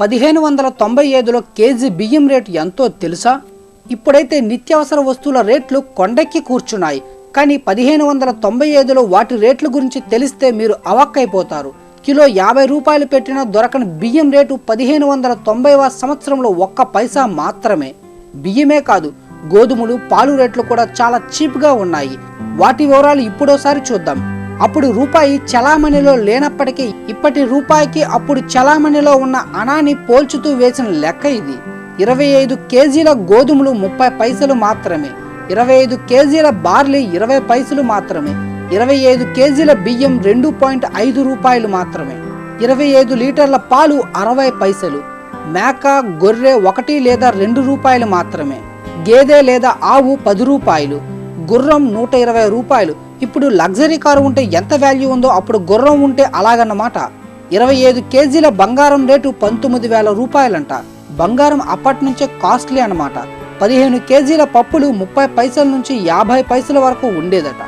పదిహేను వందల తొంభై ఐదులో కేజీ బియ్యం రేటు ఎంతో తెలుసా? ఇప్పుడైతే నిత్యావసర వస్తువుల రేట్లు కొండెక్కి కూర్చున్నాయి. కానీ పదిహేను వందల తొంభై ఐదులో వాటి రేట్ల గురించి తెలిస్తే మీరు అవాక్కైపోతారు. కిలో యాభై రూపాయలు పెట్టినా దొరకని బియ్యం రేటు పదిహేను వందల తొంభైవ సంవత్సరంలో ఒక్క పైసా మాత్రమే. బియ్యమే కాదు గోధుమలు పాలు రేట్లు కూడా చాలా చీప్గా ఉన్నాయి. వాటి వివరాలు ఇప్పుడోసారి చూద్దాం. అప్పుడు రూపాయి చలామణిలో లేనప్పటికీ ఇప్పటి రూపాయికి అప్పుడు చలామణిలో ఉన్న అనాని పోల్చుతూ వేసిన లెక్క ఇది. ఇరవై ఐదు కేజీల గోధుమలు ముప్పై పైసలు మాత్రమే. ఇరవై ఐదు కేజీల బార్లీ ఇరవై పైసలు మాత్రమే. ఇరవై ఐదు కేజీల బియ్యం రెండు పాయింట్ ఐదు రూపాయలు మాత్రమే. ఇరవై ఐదు లీటర్ల పాలు అరవై పైసలు. మేక గొర్రె ఒకటి లేదా రెండు రూపాయలు మాత్రమే. గేదె లేదా ఆవు పది రూపాయలు. గుర్రం నూట ఇరవై రూపాయలు. ఇప్పుడు లగ్జరీ కారు ఉంటే ఎంత వాల్యూ ఉందో అప్పుడు గుర్రం ఉంటే అలాగన్నమాట. ఇరవై ఐదు కేజీల బంగారం రేటు పంతొమ్మిది వేల రూపాయలంట. బంగారం అప్పటి నుంచే కాస్ట్లీ అన్నమాట. పదిహేను కేజీల పప్పులు ముప్పై పైసల నుంచి యాభై పైసల వరకు ఉండేదట.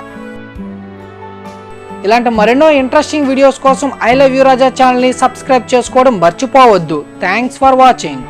ఇలాంటి మరెన్నో ఇంట్రెస్టింగ్ వీడియోస్ కోసం ఐ లవ్ యూ రాజా ఛానల్ని సబ్స్క్రైబ్ చేసుకోవడం మర్చిపోవద్దు. Thanks for watching